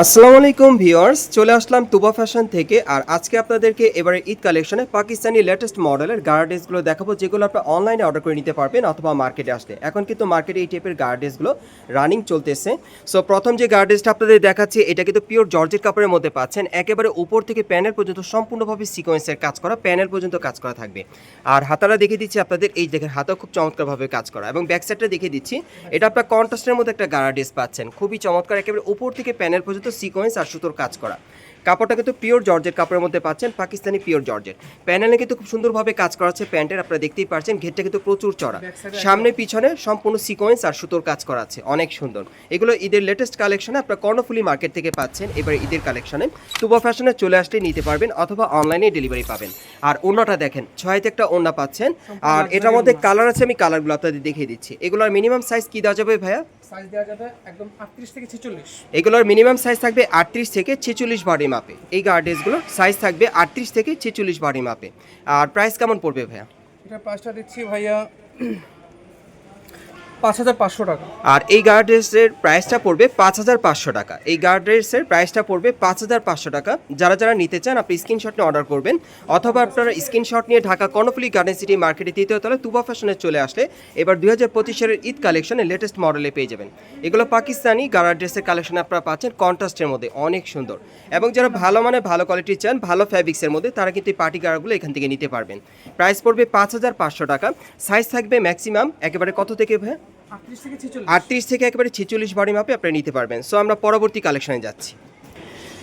আসসালামু আলাইকুম ভিউয়ার্স, চলে আসলাম তুবা ফ্যাশন থেকে, আর আজকে আপনাদেরকে এবারে ঈদ কালেকশনে পাকিস্তানি লেটেস্ট মডেলের গার্ডেসগুলো দেখাবো, যেগুলো আপনারা অনলাইনে অর্ডার করে নিতে পারবেন অথবা মার্কেটে আসলে। এখন কিন্তু মার্কেটে এই টাইপের গার্ডেসগুলো রানিং চলতেছে। সো প্রথম যে গার্ডেসটা আপনাদের দেখাচ্ছি, এটা কিন্তু পিওর জর্জেট কাপড়ের মধ্যে পাচ্ছেন। একেবারে উপর থেকে প্যানেল পর্যন্ত সম্পূর্ণভাবে সিকোয়েন্সের কাজ করা প্যানেল পর্যন্ত কাজ করা থাকবে। আর হাতারা দেখিয়ে দিচ্ছি আপনাদের, এই দেখেন হাতা খুব চমৎকারভাবে কাজ করা। এবং ব্যাক সাইডটা দেখিয়ে দিচ্ছি, এটা আপনার কন্ট্রাস্টের মধ্যে একটা গার্ডেস পাচ্ছেন। খুবই চমৎকার, একেবারে উপর থেকে প্যানেল পর্যন্ত সিকোয়েন্স আর সুতোর কাজ করা। কাপড়টা কিন্তু পিওর জর্জের কাপড়ের মধ্যে পাচ্ছেন পাকিস্তানি পিওর জর্জেট প্যানেলে কিন্তু খুব সুন্দরভাবে কাজ করা আছে প্যান্টের আপনারা দেখতেই পাচ্ছেন ঘেরটা কিন্তু প্রচুর চড়া সামনে পিছনে সম্পূর্ণ সিকোয়েন্স আর সুতোর কাজ করা আছে অনেক সুন্দর। এগুলো ঈদের লেটেস্ট কালেকশনে আপনারা কর্ণফুলি মার্কেট থেকে পাচ্ছেন এবার ঈদের কালেকশনে তুবা ফ্যাশনে চলে আসলে নিতে পারবেন অথবা অনলাইনে ডেলিভারি পাবেন। আর অন্যটা দেখেন ছয়তে একটা ওন্না পাচ্ছেন। আর এটার মধ্যে কালার আছে আমি কালারগুলো আপনাদের দেখিয়ে দিচ্ছি। এগুলোর মিনিমাম সাইজ কি দেওয়া যাবে ভাইয়া? সাইজ দেওয়া যাবে একদম আটত্রিশ থেকে ছেচল্লিশ। এগুলোর মিনিমাম সাইজ থাকবে আটত্রিশ থেকে ছেচল্লিশ বডি মাপে এই গার্ডেসগুলোর সাইজ থাকবে আটত্রিশ থেকে ছেচল্লিশ বডি মাপে আর প্রাইস কেমন পড়বে ভাইয়া? এটা প্রাইসটা দিচ্ছি ভাইয়া পাঁচ হাজার পাঁচশো টাকা। আর এই গার্ডেসের প্রাইসটা পড়বে পাঁচ হাজার পাঁচশো টাকা। এই গার্ডেসের প্রাইসটা পড়বে পাঁচ হাজার পাঁচশো টাকা। যারা যারা নিতে চান, আপনি স্ক্রিনশট নিয়ে অর্ডার করবেন। অথবা আপনারা স্ক্রিনশট নিয়ে ঢাকা কর্ণফুলি গার্ডেন সিটি মার্কেটে তৃতীয় তলায় তুবা ফ্যাশনে চলে আসলে এবার দুই হাজার পঁচিশ সালের ঈদ কালেকশনে লেটেস্ট মডেলে পেয়ে যাবেন। এগুলো পাকিস্তানি গার্ড ড্রেসের কালেকশন আপনারা পাচ্ছেন কন্ট্রাস্টের মধ্যে, অনেক সুন্দর। এবং যারা ভালো মানে ভালো কোয়ালিটি চান, ভালো ফ্যাব্রিক্সের মধ্যে, তারা কিন্তু এই পার্টি গার্ডগুলো এখান থেকে নিতে পারবেন। প্রাইস পড়বে পাঁচ হাজার পাঁচশো টাকা। সাইজ থাকবে ম্যাক্সিমাম একেবারে কত থেকে আটত্রিশ থেকে একেবারে ছেচল্লিশ বডি মাপে আপনি নিতে পারবেন। সো আমরা পরবর্তী কালেকশনে যাচ্ছি।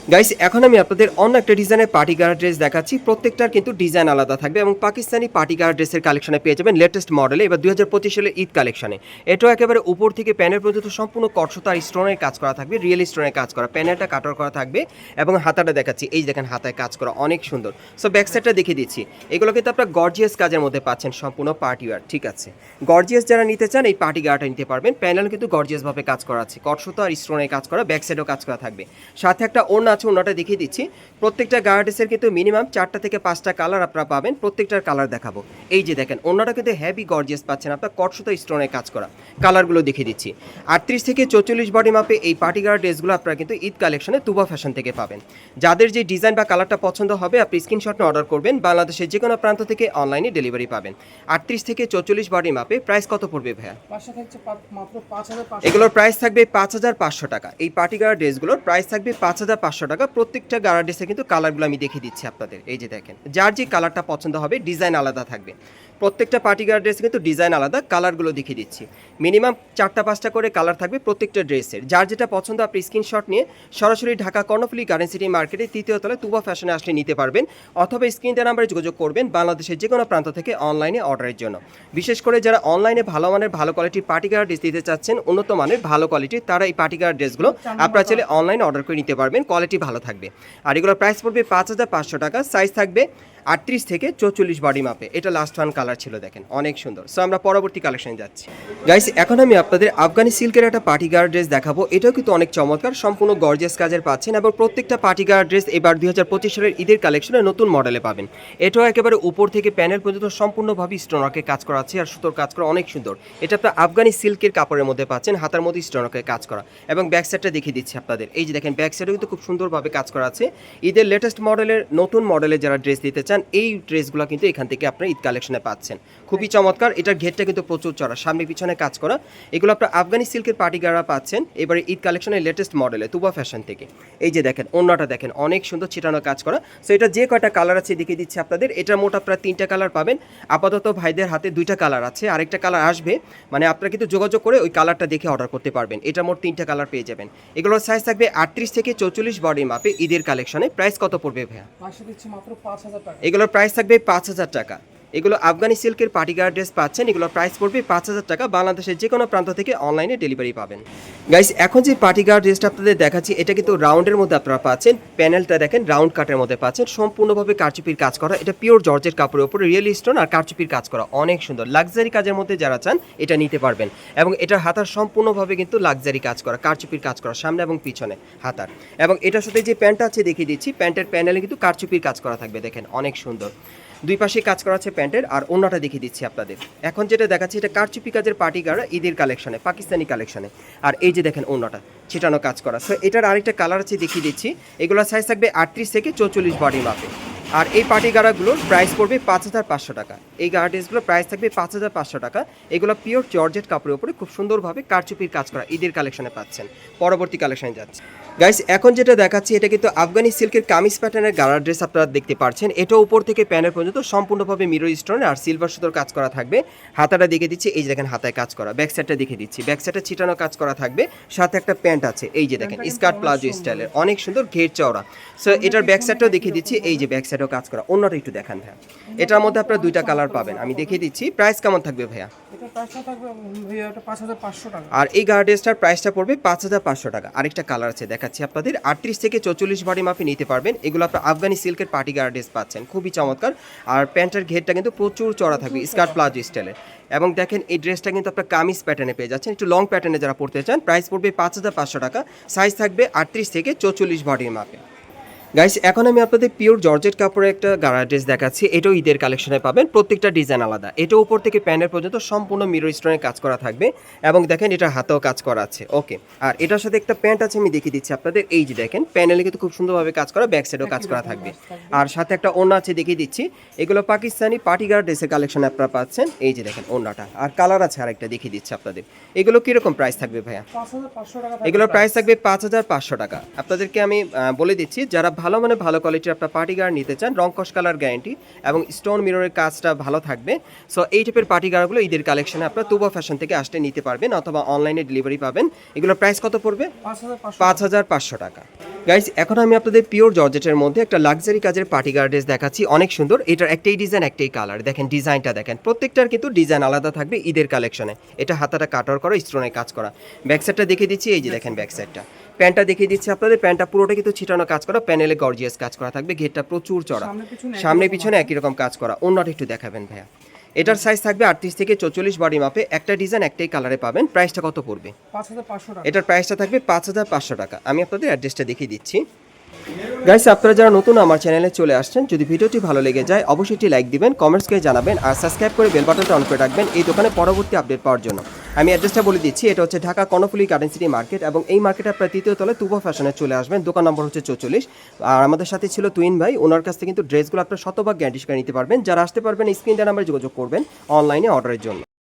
গাইস এখন আমি আপনাদের অন্য একটা ডিজাইনের পার্টি গার্ড ড্রেস দেখাচ্ছি। প্রত্যেকটার কিন্তু ডিজাইন আলাদা থাকবে এবং পাকিস্তানি পার্টি গার্ড ড্রেসের কালেকশনে পেয়ে যাবেন লেটেস্ট মডেলে এবার দুই হাজার পঁচিশ সালের ঈদ কালেকশনে এটাও একেবারে উপর থেকে প্যানেল পর্যন্ত সম্পূর্ণ কটসতা আর স্টোনের কাজ করা থাকবে রিয়েল স্টোনের কাজ করা। প্যানেলটা কাটার করা থাকবে এবং হাতাটা দেখাচ্ছি। এই দেখেন, হাতায় কাজ করা অনেক সুন্দর। সো ব্যাক সাইডটা দেখিয়ে দিচ্ছি। এগুলো কিন্তু আপনারা গর্জিয়াস কাজের মধ্যে পাচ্ছেন সম্পূর্ণ পার্টি ওয়ার ঠিক আছে? গর্জিয়াস যারা নিতে চান, এই পার্টি গার্ডটা নিতে পারবেন। প্যানেল কিন্তু গর্জিয়াসভাবে কাজ করা আছে। কটসতা আর স্টোনের কাজ করা ব্যাক সাইডেও কাজ করা থাকবে। সাথে একটা ওড়না আছে ওড়নাটা দেখিয়ে দিচ্ছি। প্রত্যেকটা গার্ডেসের কিন্তু মিনিমাম চারটা থেকে পাঁচটা কালার আপনারা পাবেন। প্রত্যেকটার কালার দেখাবো। এই যে দেখেন অন্যটা কিন্তু হ্যাভি গর্জিয়াস পাচ্ছেন আপনার কটসতা স্টোনের কাজ করা। কালারগুলো দেখিয়ে দিচ্ছি। আটত্রিশ থেকে চৌচল্লিশ বডি মাপে এই পার্টি গার্ড ড্রেসগুলো আপনারা কিন্তু ঈদ কালেকশনে তুবা ফ্যাশন থেকে পাবেন। যাদের যে ডিজাইন বা কালারটা পছন্দ হবে আপনি স্ক্রিনশট অর্ডার করবেন বাংলাদেশের যে কোনো প্রান্ত থেকে অনলাইনে ডেলিভারি পাবেন। আটত্রিশ থেকে চৌচল্লিশ বডি মাপে প্রাইস কত পড়বে ভাইয়া? এগুলোর প্রাইস থাকবে পাঁচ হাজার পাঁচশো টাকা। এই পার্টি গার্ড ড্রেসগুলোর প্রাইস থাকবে পাঁচ হাজার পাঁচশো টাকা। প্রত্যেকটা গারাডিসে কিন্তু কালারগুলো আমি দেখিয়ে দিচ্ছি আপনাদের। এই যে দেখেন, যার যে কালারটা পছন্দ হবে ডিজাইন আলাদা থাকবে। প্রত্যেকটা পার্টি গার্ড ড্রেসে কিন্তু ডিজাইন আলাদা কালারগুলো দেখিয়ে দিচ্ছি। মিনিমাম চারটা পাঁচটা করে কালার থাকবে প্রত্যেকটা ড্রেসের যার যেটা পছন্দ আপনি স্ক্রিনশট নিয়ে সরাসরি ঢাকা কর্ণফুলি গার্ডেন সিটি মার্কেটে তৃতীয় তলায় তুবা ফ্যাশনে আসলে নিতে পারবেন অথবা স্ক্রিন দেওয়া নাম্বারে যোগাযোগ করবেন বাংলাদেশের যে কোনো প্রান্ত থেকে অনলাইনে অর্ডারের জন্য। বিশেষ করে যারা অনলাইনে ভালো মানের ভালো কোয়ালিটির পার্টি গার্ড ড্রেস দিতে চাচ্ছেন উন্নত মানের ভালো কোয়ালিটির তারা এই পার্টি গার্ড ড্রেসগুলো আপনারা চাইলে অনলাইনে অর্ডার করে নিতে পারবেন কোয়ালিটি ভালো থাকবে। আর এগুলোর প্রাইস পড়বে পাঁচ হাজার পাঁচশো টাকা সাইজ থাকবে আটত্রিশ থেকে চৌচল্লিশ বডি মাপে এটা লাস্ট ওয়ান কালার ছিল, দেখেন। অনেক সুন্দর। সো আমরা পরবর্তী কালেকশনে যাচ্ছি। গাইস এখন আমি আপনাদের আফগানি সিল্কের একটা পার্টি গার্ড ড্রেস দেখাবো। এটাও কিন্তু অনেক চমৎকার, সম্পূর্ণ গর্জিয়াস কাজের পাচ্ছেন এবং প্রত্যেকটা পার্টি গার্ড ড্রেস এবার দুই হাজার পঁচিশ সালের ঈদের কালেকশনে নতুন মডেলে পাবেন। এটাও একেবারে উপর থেকে প্যানেল পর্যন্ত সম্পূর্ণভাবে স্টোনকে কাজ করা আছে আর সুতোর কাজ করা অনেক সুন্দর। এটা আপনার আফগানি সিল্কের কাপড়ের মধ্যে পাচ্ছেন, হাতার মধ্যে স্টোনকে কাজ করা। এবং ব্যাক সাইডটা দেখিয়ে দিচ্ছি আপনাদের। এই যে দেখেন ব্যাক সাইডেও কিন্তু খুব সুন্দরভাবে কাজ করা আছে। ঈদের লেটেস্ট মডেলের নতুন মডেলে যারা ড্রেস দিতে চান এই ড্রেসগুলো কিন্তু এখান থেকে আপনার ঈদ কালেকশনে পাচ্ছেন। খুবই চমৎকার। এটার ঘেরটা কিন্তু প্রচুর চড়া। সামনে পিছনে কাজ করা। এগুলো আপনার আফগানি সিল্কের পার্টি গাড়া পাচ্ছেন। এবারে ঈদ কালেকশনের লেটেস্ট মডেলে তুবা ফ্যাশন থেকে। এই যে দেখেন অন্যটা দেখেন অনেক সুন্দর ছিটানো কাজ করা। সো এটা যে কয়টা কালার আছে দেখিয়ে দিচ্ছি আপনাদের। এটার মোট আপনারা তিনটা কালার পাবেন। আপাতত ভাইদের হাতে দুইটা কালার আছে। আরেকটা কালার আসবে। মানে আপনারা কিন্তু যোগাযোগ করে ওই কালারটা দেখে অর্ডার করতে পারবেন। এটা মোট তিনটা কালার পেয়ে যাবেন। এগুলোর সাইজ থাকবে আটত্রিশ থেকে চৌচল্লিশ বডির মাপে ঈদের কালেকশনে। প্রাইস কত পড়বে ভাইয়া? দিচ্ছি মাত্র পাঁচ হাজার টাকা। এগুলোর প্রাইস থাকবে পাঁচ হাজার টাকা। এগুলো আফগানি সিল্কের পার্টি গার্ড ড্রেস পাচ্ছেন। এগুলোর প্রাইস পড়বে পাঁচ হাজার টাকা। বাংলাদেশের যে কোনো প্রান্ত থেকে অনলাইনে ডেলিভারি পাবেন। গাইস এখন যে পার্টি গার্ড ড্রেসটা আপনাদের দেখাচ্ছি, এটা কিন্তু রাউন্ডের মধ্যে আপনারা পাচ্ছেন। প্যানেলটা দেখেন রাউন্ড কাটের মধ্যে পাচ্ছেন। সম্পূর্ণভাবে কারচুপির কাজ করা। এটা পিওর জর্জের কাপড়ের উপরে রিয়েল স্টোন আর কারচুপির কাজ করা। অনেক সুন্দর। লাক্সারি কাজের মধ্যে যারা চান, এটা নিতে পারবেন। এবং এটার হাতার সম্পূর্ণভাবে কিন্তু লাক্সারি কাজ করা, কারচুপির কাজ করা, সামনে এবং পিছনে হাতার। এবং এটার সাথে যে প্যান্টটা আছে, দেখিয়ে দিচ্ছি। প্যান্টের প্যানেলে কিন্তু কারচুপির কাজ করা থাকবে, দেখেন, অনেক সুন্দর। দুই পাশে কাজ করা আছে প্যান্টের, আর অন্যটা দেখিয়ে দিচ্ছি আপনাদের। এখন যেটা দেখাচ্ছি, এটা কারচুপি কাজের পার্টি গার্ড ঈদের কালেকশনে, পাকিস্তানি কালেকশনে। আর এই যে দেখেন অন্যটা ছিটানো কাজ করা। সো এটার আরেকটা কালার আছে দেখিয়ে দিচ্ছি। এগুলো সাইজ থাকবে আটত্রিশ থেকে চৌচল্লিশ বডি মাপে। আর এই পার্টি গাড়াগুলোর প্রাইস পড়বে পাঁচ হাজার পাঁচশো টাকা। এই গাড়া ড্রেসগুলোর প্রাইস থাকবে পাঁচ হাজার পাঁচশো টাকা। এগুলো পিওর জর্জেট কাপড়ের উপরে খুব সুন্দরভাবে কারচুপির কাজ করা ঈদের কালেকশনে পাচ্ছেন। পরবর্তী কালেকশনে যাচ্ছে। গাইস এখন যেটা দেখাচ্ছি এটা কিন্তু আফগানি সিল্কের কামিজ প্যাটার্নের গাড়া ড্রেস আপনারা দেখতে পাচ্ছেন এটা উপর থেকে প্যানের পর্যন্ত সম্পূর্ণভাবে মিরো স্টোন আর সিলভার সুতোর কাজ করা থাকবে। হাতাটা দেখে দিচ্ছি এই যে দেখেন হাতায় কাজ করা। ব্যাক সাইডটা দেখে দিচ্ছি। ব্যাক সাইডে ছিটানো কাজ করা থাকবে। সাথে একটা প্যান্ট আছে এই যে দেখেন স্কার্ট প্লাজো স্টাইলের অনেক সুন্দর। ঘের চওড়া। সো এটার ব্যাক সাইডটাও দেখে দিচ্ছি এই যে ব্যাক সাইডেও কাজ করা। অন্যটা একটু দেখান ভাইয়া। এটার মধ্যে আপনারা দুইটা কালার পাবেন। আমি দেখিয়ে দিচ্ছি। প্রাইস কেমন থাকবে ভাইয়া? টাকা। আর এই গার্ডেসটার প্রাইসটা পড়বে পাঁচ হাজার পাঁচশো টাকা। আরেকটা কালার আছে দেখাচ্ছি আপনাদের। আটত্রিশ থেকে চৌচল্লিশ বাড়ি মাপে নিতে পারবেন। এগুলো আপনার আফগানি সিল্কের পার্টি গার্ডেস পাচ্ছেন। খুবই চমৎকার। আর প্যান্টের ঘেরটা কিন্তু প্রচুর চড়া থাকবে স্কার্ট প্লাজো স্টাইলের এবং দেখেন এই ড্রেসটা কিন্তু আপনার কামিজ প্যাটার্নে পেয়ে যাচ্ছেন। একটু লং প্যাটার্নে যারা পড়তে চান প্রাইস পড়বে পাঁচ হাজার পাঁচশো টাকা। সাইজ থাকবে আটত্রিশ থেকে চৌচল্লিশ বডির মাপে গাইস এখন আমি আপনাদের পিওর জর্জেট কাপড়ের একটা গাড়া ড্রেস দেখাচ্ছি। এটাও ঈদের কালেকশনে পাবেন। প্রত্যেকটা ডিজাইন আলাদা। এটা উপর থেকে প্যানের পর্যন্ত সম্পূর্ণ মিরো স্টোনের কাজ করা থাকবে। এবং দেখেন এটা হাতেও কাজ করা আছে। ওকে আর এটার সাথে একটা প্যান্ট আছে আমি দেখিয়ে দিচ্ছি আপনাদের। এই যে দেখেন প্যানেলে কিন্তু খুব সুন্দরভাবে কাজ করা ব্যাক সাইডেও কাজ করা থাকবে। আর সাথে একটা ওড়না আছে দেখিয়ে দিচ্ছি। এগুলো পাকিস্তানি পার্টি গার্ড ড্রেসের কালেকশন আপনারা পাচ্ছেন। এই যে দেখেন ওড়নাটা। আর কালার আছে আরেকটা দেখিয়ে দিচ্ছি আপনাদের। এগুলো কীরকম প্রাইস থাকবে ভাইয়া? এগুলোর প্রাইস থাকবে পাঁচ হাজার পাঁচশো টাকা। আপনাদেরকে আমি বলে দিচ্ছি যারা ভালো মানে ভালো কোয়ালিটির আপনার পার্টি গার্ড নিতে চান রংকশ কালার গ্যারান্টি এবং স্টোন মিররের কাজটা ভালো থাকবে। সো এই টাইপের পার্টি গার্ডগুলো ঈদের কালেকশনে আপনার তুবা ফ্যাশন থেকে আসতে নিতে পারবেন অথবা অনলাইনে ডেলিভারি পাবেন। এগুলোর প্রাইস কত পড়বে? পাঁচ হাজার পাঁচশো টাকা। গাইজ এখন আমি আপনাদের পিওর জর্জেটের মধ্যে একটা লাক্সারি কাজের পার্টি গার্ডেস দেখাচ্ছি। অনেক সুন্দর। এটার একটাই ডিজাইন একটাই কালার দেখেন ডিজাইনটা দেখেন। প্রত্যেকটার কিন্তু ডিজাইন আলাদা থাকবে ঈদের কালেকশনে এটা হাতাটা কাটার করা স্টোনের কাজ করা। ব্যাক দেখে দিচ্ছি। এই যে দেখেন ব্যাক সাইডটা প্যান্টটা দেখিয়ে দিচ্ছি আপনাদের। প্যান্টটা পুরোটা কিন্তু ছিটানো কাজ করা প্যানেলে গর্জিয়াস কাজ করা থাকবে ঘেরটা প্রচুর চড়া। সামনে পিছনে একই রকম কাজ করা অন্যটা একটু দেখাবেন ভাইয়া। এটার সাইজ থাকবে আটত্রিশ থেকে চৌচল্লিশ বডি মাপে একটা ডিজাইন একটাই কালারে পাবেন। প্রাইসটা কত পড়বে? এটার প্রাইসটা থাকবে পাঁচ হাজার পাঁচশো টাকা। আমি আপনাদের অ্যাড্রেসটা দেখিয়ে দিচ্ছি। গাইস আপনারা যারা নতুন আমার চ্যানেলে চলে আসছেন যদি ভিডিওটি ভালো লেগে যায় অবশ্যই একটি লাইক দিবেন কমেন্টস করে জানাবেন আর সাবস্ক্রাইব করে বেল বাটনটা অন করে রাখবেন। এই দোকানে পরবর্তী আপডেট পাওয়ার জন্য। আমি অ্যাড্রেসটা বলে দিচ্ছি, এটা হচ্ছে Dhaka Karnaphuli garden city market এবং এই মার্কেটে আপনার তৃতীয় তলে তুবা ফ্যাশনে চলে আসবেন। দোকান নম্বর হচ্ছে চৌচল্লিশ। আর আমাদের সাথে ছিল তুইন ভাই, ওনার কাছ থেকে কিন্তু ড্রেসগুলো আপনার শতভাগ গ্যারান্টি নিতে পারবেন। যারা আসতে পারবেন স্ক্রিন নাম্বারে যোগাযোগ করবেন অনলাইনে অর্ডারের জন্য।